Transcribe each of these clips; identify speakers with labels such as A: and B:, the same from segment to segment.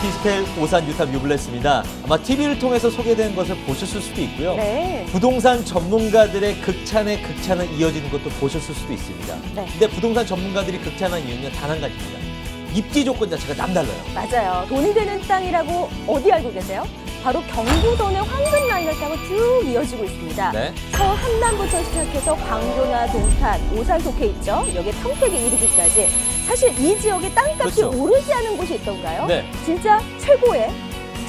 A: 오피스텔 오산 유탑 유블레스입니다. 아마 TV를 통해서 소개된 것을 보셨을 수도 있고요.
B: 네.
A: 부동산 전문가들의 극찬에 극찬은 이어지는 것도 보셨을 수도 있습니다.
B: 네.
A: 근데 부동산 전문가들이 극찬한 이유는 단 한 가지입니다. 입지 조건 자체가 남달라요.
B: 맞아요. 돈이 되는 땅이라고 어디 알고 계세요? 바로 경부선의 황금 라인을 타고 쭉 이어지고 있습니다.
A: 네.
B: 서 한남부터 시작해서 광교나 동탄, 오산 속해 있죠. 여기 평택에 이르기까지. 사실 이 지역의 땅값이
A: 그렇죠.
B: 오르지 않은 곳이 있던가요?
A: 네.
B: 진짜 최고의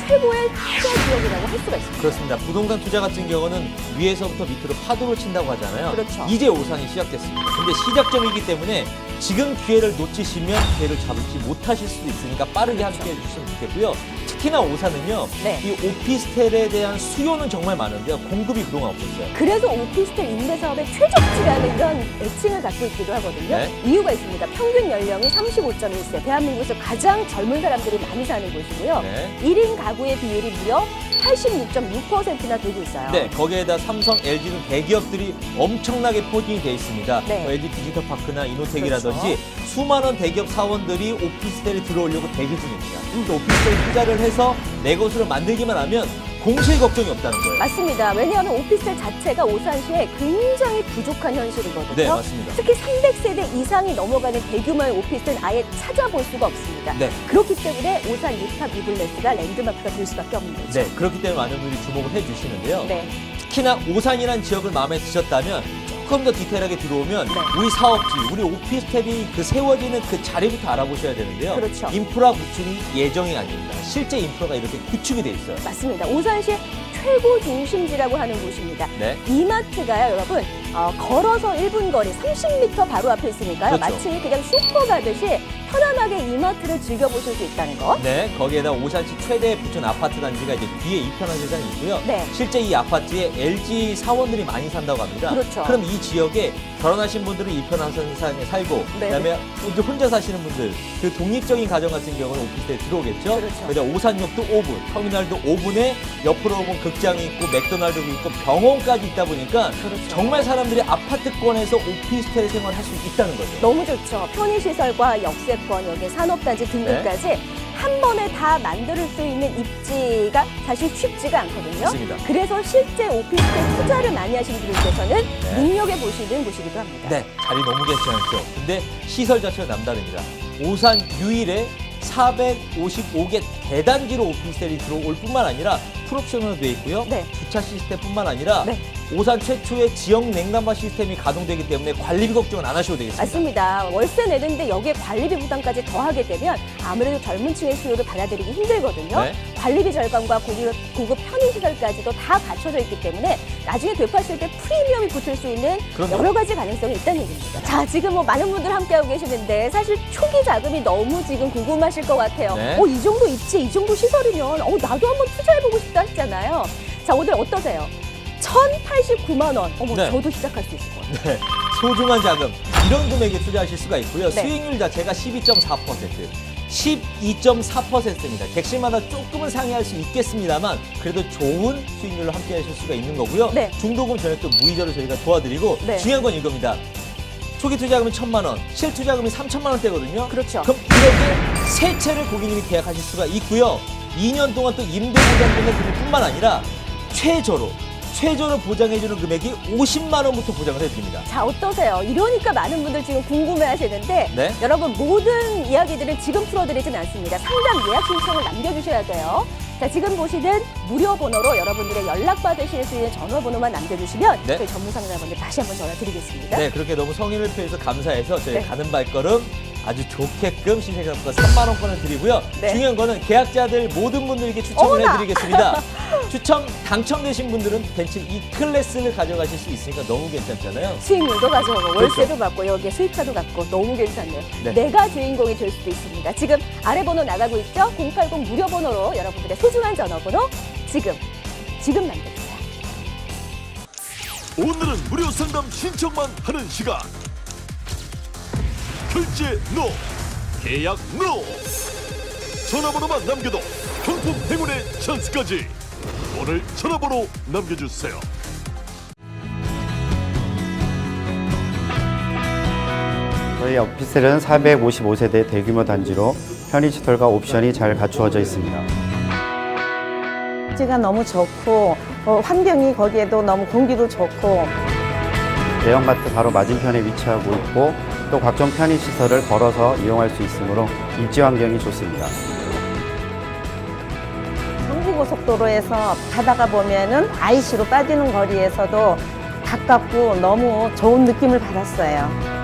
B: 최고의 투자 지역이라고 할 수가 있습니다.
A: 그렇습니다. 부동산 투자 같은 경우는 위에서부터 밑으로 파도를 친다고 하잖아요.
B: 그렇죠.
A: 이제 오산이 시작됐습니다. 근데 시작점이기 때문에 지금 기회를 놓치시면 기회를 잡지 못하실 수도 있으니까 빠르게
B: 그렇죠.
A: 함께 해 주시면 좋겠고요. 특히나 오산은요.
B: 네.
A: 이 오피스텔에 대한 수요는 정말 많은데요. 공급이 그동안 없었어요.
B: 그래서 오피스텔 임대 사업의 최적지라는 이런 애칭을 갖고 있기도 하거든요.
A: 네.
B: 이유가 있습니다. 평균 연령이 35.1세, 대한민국에서 가장 젊은 사람들이 많이 사는 곳이고요.
A: 네.
B: 1인 가구의 비율이 무려 86.6%나 되고 있어요.
A: 네, 거기에다 삼성, LG 등 대기업들이 엄청나게 포진이 돼 있습니다.
B: 네.
A: 뭐 LG 디지털 파크나 이노텍이라든지 수많은 대기업 사원들이 오피스텔에 들어오려고 대기 중입니다. 또 오피스텔 투자를 해서 내 것으로 만들기만 하면 공실 걱정이 없다는 거예요.
B: 맞습니다. 왜냐하면 오피스텔 자체가 오산시에 굉장히 부족한 현실이거든요.
A: 네, 맞습니다.
B: 특히 300세대 이상이 넘어가는 대규모의 오피스텔은 아예 찾아볼 수가 없습니다.
A: 네.
B: 그렇기 때문에 오산 유탑 이블레스가 랜드마크가 될 수밖에 없는 거죠.
A: 네, 그렇기 때문에 많은 분들이 주목을 해주시는데요.
B: 네.
A: 특히나 오산이라는 지역을 마음에 드셨다면 조금 더 디테일하게 들어오면
B: 네.
A: 우리 사업지, 우리 오피스텔이 그 세워지는 그 자리부터 알아보셔야 되는데요.
B: 그렇죠.
A: 인프라 구축이 예정이 아닙니다. 실제 인프라가 이렇게 구축이 돼 있어요.
B: 맞습니다. 오산시의 최고 중심지라고 하는 곳입니다.
A: 네.
B: 이마트가요, 여러분, 어, 걸어서 1분 거리, 30m 바로 앞에 있으니까요.
A: 그렇죠.
B: 마치 그냥 슈퍼 가듯이 편안하게 이마트를 즐겨보실 수 있다는 거.
A: 네, 거기에다 오산시 최대 부촌 아파트 단지가 이제 뒤에 이편한 세상이 있고요.
B: 네.
A: 실제 이 아파트에 LG 사원들이 많이 산다고 합니다.
B: 그렇죠.
A: 럼이 지역에 결혼하신 분들은 이편한 세상에 살고,
B: 네.
A: 그다음에 이제 혼자 사시는 분들, 그 독립적인 가정 같은 경우는 오피스텔에 들어오겠죠.
B: 그렇죠.
A: 오산역도 5분, 터미널도 5분에 옆으로 보면 극장이 있고 맥도날드도 있고 병원까지 있다 보니까
B: 그렇죠.
A: 정말 사람 들이 아파트권에서 오피스텔 생활을 할수 있다는 거죠.
B: 너무 좋죠. 편의시설과 역세권, 여기 산업단지 등급까지
A: 네.
B: 한 번에 다 만들 수 있는 입지가 사실 쉽지가 않거든요.
A: 맞습니다.
B: 그래서 실제 오피스텔 투자를 많이 하신 분들께서는
A: 네.
B: 눈여겨보시는 곳이기도 합니다.
A: 네, 자리 너무 괜찮죠. 근데 시설 자체가 남다릅니다. 오산 유일의 455개 대단지로 오피스텔이 들어올 뿐만 아니라 풀옵션으로 되어 있고요.
B: 네.
A: 주차 시스템뿐만 아니라
B: 네.
A: 오산 최초의 지역 냉난방 시스템이 가동되기 때문에 관리비 걱정은 안 하셔도 되겠습니다.
B: 맞습니다. 월세 내는데 여기에 관리비 부담까지 더하게 되면 아무래도 젊은 층의 수요를 받아들이기 힘들거든요.
A: 네.
B: 관리비 절감과 고급, 고급 편의시설까지도 다 갖춰져 있기 때문에 나중에 되팔았을 때 프리미엄이 붙을 수 있는
A: 그럼요.
B: 여러 가지 가능성이 있다는 얘기입니다. 자, 지금 뭐 많은 분들 함께하고 계시는데 사실 초기 자금이 너무 지금 궁금하실 것 같아요.
A: 네.
B: 어, 이 정도 입지, 이 정도 시설이면 어, 나도 한번 투자해보고 싶다 했잖아요. 자, 오늘 어떠세요? 1,089만 원. 어머,
A: 네.
B: 저도 시작할 수 있을 것 같아요.
A: 네, 소중한 자금 이런 금액에 투자하실 수가 있고요.
B: 네.
A: 수익률 자체가 12.4%. 12.4%입니다. 객실마다 조금은 상회할 수 있겠습니다만 그래도 좋은 수익률로 함께 하실 수가 있는 거고요.
B: 네.
A: 중도금 전액도 무이자로 저희가 도와드리고
B: 네.
A: 중요한 건 이겁니다. 초기 투자금이 천만 원, 실 투자금이 삼천만 원대거든요.
B: 그렇죠.
A: 그럼 이렇게 세 채를 고객님이 계약하실 수가 있고요. 2년 동안 또 임대 보장되는 금액 뿐만 아니라 최저로 최저로 보장해주는 금액이 50만 원부터 보장을 해드립니다.
B: 자 어떠세요? 이러니까 많은 분들 지금 궁금해하시는데
A: 네.
B: 여러분 모든 이야기들을 지금 풀어드리진 않습니다. 상담 예약 신청을 남겨주셔야 돼요. 자 지금 보시는 무료 번호로 여러분들의 연락 받으실 수 있는 전화번호만 남겨주시면
A: 네.
B: 저희 전문 상담원들 다시 한번 전화 드리겠습니다.
A: 네, 그렇게 너무 성의를 표해서 감사해서 저희
B: 네.
A: 가는 발걸음 아주 좋게끔 신생상품 3만 원권을 드리고요.
B: 네.
A: 중요한 거는 계약자들 모든 분들께 추첨을
B: 어머나!
A: 해드리겠습니다. 추첨 당첨되신 분들은 벤츠 E 클래스를 가져가실 수 있으니까 너무 괜찮잖아요.
B: 수익률도 가져오고 월세도
A: 그렇죠.
B: 받고 여기에 수입차도 받고 너무 괜찮네요.
A: 네.
B: 내가 주인공이 될 수도 있습니다. 지금 아래 번호 나가고 있죠? 080 무료 번호로 여러분들의 소중한 전화번호 지금 지금 남겨주세요.
C: 오늘은 무료 상담 신청만 하는 시간. 결제 NO, 계약 NO. 전화번호만 남겨도 경품 행운의 찬스까지. 오늘 전화번호 남겨주세요.
D: 저희 오피스텔은 455세대 대규모 단지로 편의 시설과 옵션이 잘 갖추어져 있습니다.
E: 지가 너무 좋고 어, 환경이 거기에도 너무 공기도 좋고
D: 대형마트 바로 맞은편에 위치하고 있고 또 각종 편의시설을 걸어서 이용할 수 있으므로 입지 환경이 좋습니다.
E: 경부고속도로에서 가다가 보면은 IC로 빠지는 거리에서도 가깝고 너무 좋은 느낌을 받았어요.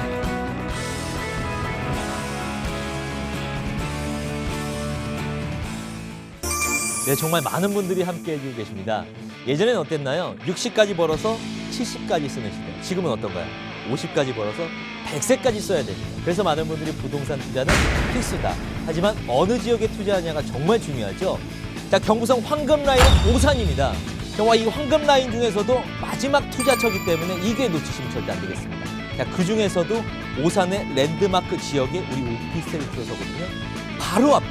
A: 네, 정말 많은 분들이 함께 해주고 계십니다. 예전에는 어땠나요? 60까지 벌어서 70까지 쓰는 시대. 지금은 어떤가요? 50까지 벌어서 100세까지 써야 됩니다. 그래서 많은 분들이 부동산 투자는 필수다. 하지만 어느 지역에 투자하냐가 정말 중요하죠. 자, 경부성 황금 라인은 오산입니다. 정말 이 황금 라인 중에서도 마지막 투자처기 때문에 이게 놓치시면 절대 안 되겠습니다. 자, 그 중에서도 오산의 랜드마크 지역에 우리 오피스텔이 들어서거든요. 바로 앞에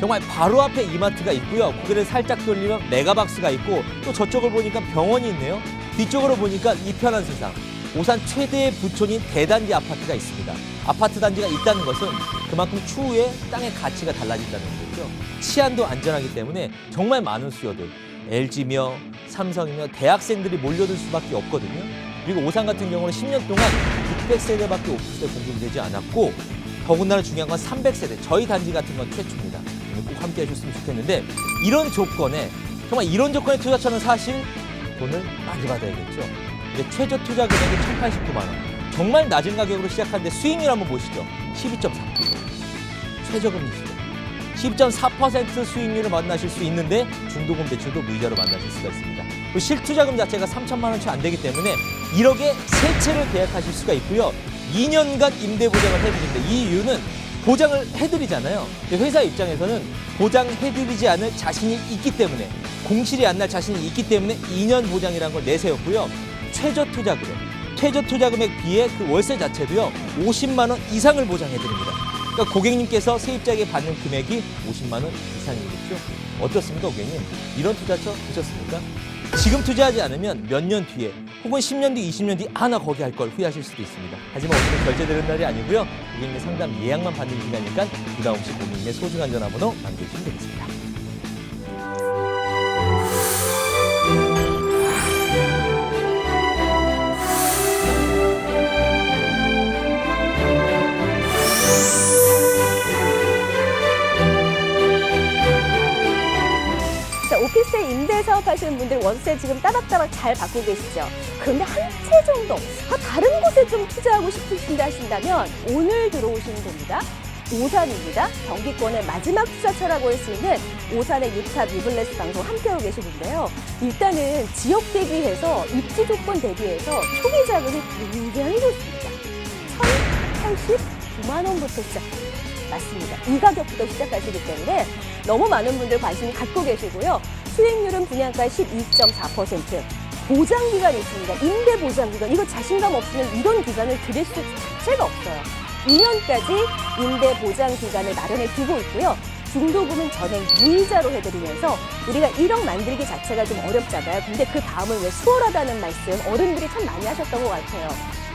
A: 정말 바로 앞에 이마트가 있고요. 고개를 살짝 돌리면 메가박스가 있고 또 저쪽을 보니까 병원이 있네요. 뒤쪽으로 보니까 이 편한 세상. 오산 최대의 부촌인 대단지 아파트가 있습니다. 아파트 단지가 있다는 것은 그만큼 추후에 땅의 가치가 달라진다는 거죠. 치안도 안전하기 때문에 정말 많은 수요들, LG며 삼성이며 대학생들이 몰려들 수밖에 없거든요. 그리고 오산 같은 경우는 10년 동안 600세대밖에 오피스텔 공급이 되지 않았고 더군다나 중요한 건 300세대, 저희 단지 같은 건 최초입니다. 꼭 함께 해줬으면 좋겠는데 이런 조건에 정말 이런 조건의 투자처는 사실 돈을 많이 받아야겠죠. 최저 투자 금액이 1,089만 원. 정말 낮은 가격으로 시작하는데 수익률 한번 보시죠. 12.4%. 최저금리 시죠. 10.4% 수익률을 만나실 수 있는데 중도금 대출도 무이자로 만나실 수가 있습니다. 그 실투자금 자체가 3천만 원치 안 되기 때문에 1억에 세 채를 계약하실 수가 있고요. 2년간 임대 보장을 해드립니다. 이 이유는 보장을 해드리잖아요. 회사 입장에서는 보장해드리지 않을 자신이 있기 때문에 공실이 안 날 자신이 있기 때문에 2년 보장이라는 걸 내세웠고요. 최저 투자 금액, 최저 투자 금액 비해 그 월세 자체도요 50만 원 이상을 보장해 드립니다. 그러니까 고객님께서 세입자에게 받는 금액이 50만 원 이상이겠죠. 어떻습니까, 고객님? 이런 투자처 보셨습니까? 지금 투자하지 않으면 몇 년 뒤에 혹은 10년 뒤, 20년 뒤, 아, 나 거기 할 걸 후회하실 수도 있습니다. 하지만 오늘은 결제되는 날이 아니고요. 고객님의 상담 예약만 받는 시간이니까 부담 없이 고객님의 소중한 전화번호 남겨주시면 되겠습니다.
B: 하시는 분들 월세 지금 따박따박 잘 받고 계시죠? 그런데 한 채 정도, 아, 다른 곳에 좀 투자하고 싶으신다 하신다면 오늘 들어오시면 됩니다. 오산입니다. 경기권의 마지막 투자처라고 할 수 있는 오산의 유탑 리블레스 방송 함께하고 계시는데요. 일단은 지역 대비해서 입지 조건 대비해서 초기 자금이 굉장히 좋습니다. 1,089만 원부터 시작합니다. 맞습니다. 이 가격부터 시작하시기 때문에 너무 많은 분들 관심 갖고 계시고요. 수익률은 분양가 12.4%. 보장 기간이 있습니다. 임대 보장 기간. 이거 자신감 없으면 이런 기간을 드릴 수 자체가 없어요. 2년까지 임대 보장 기간을 마련해 두고 있고요. 중도금은 전액 무이자로 해드리면서 우리가 1억 만들기 자체가 좀 어렵잖아요. 근데 그 다음을 왜 수월하다는 말씀 어른들이 참 많이 하셨던 것 같아요.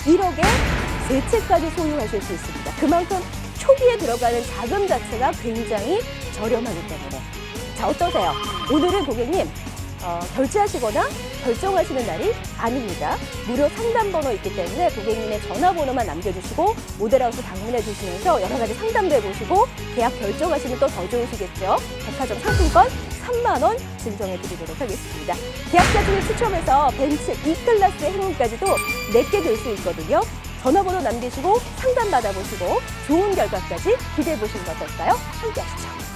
B: 1억에 세 채까지 소유하실 수 있습니다. 그만큼 초기에 들어가는 자금 자체가 굉장히 저렴하기 때문에. 자, 어떠세요? 오늘은 고객님, 어, 결제하시거나 결정하시는 날이 아닙니다. 무료 상담 번호 있기 때문에 고객님의 전화번호만 남겨주시고 모델하우스 방문해 주시면서 여러 가지 상담도 해보시고 계약 결정하시면 또 더 좋으시겠죠. 백화점 상품권 3만 원 증정해 드리도록 하겠습니다. 계약자 중에 추첨해서 벤츠 E클래스 행운까지도 내게 될 수 있거든요. 전화번호 남기시고 상담 받아보시고 좋은 결과까지 기대해 보시는 것 어떨까요? 함께 하시죠.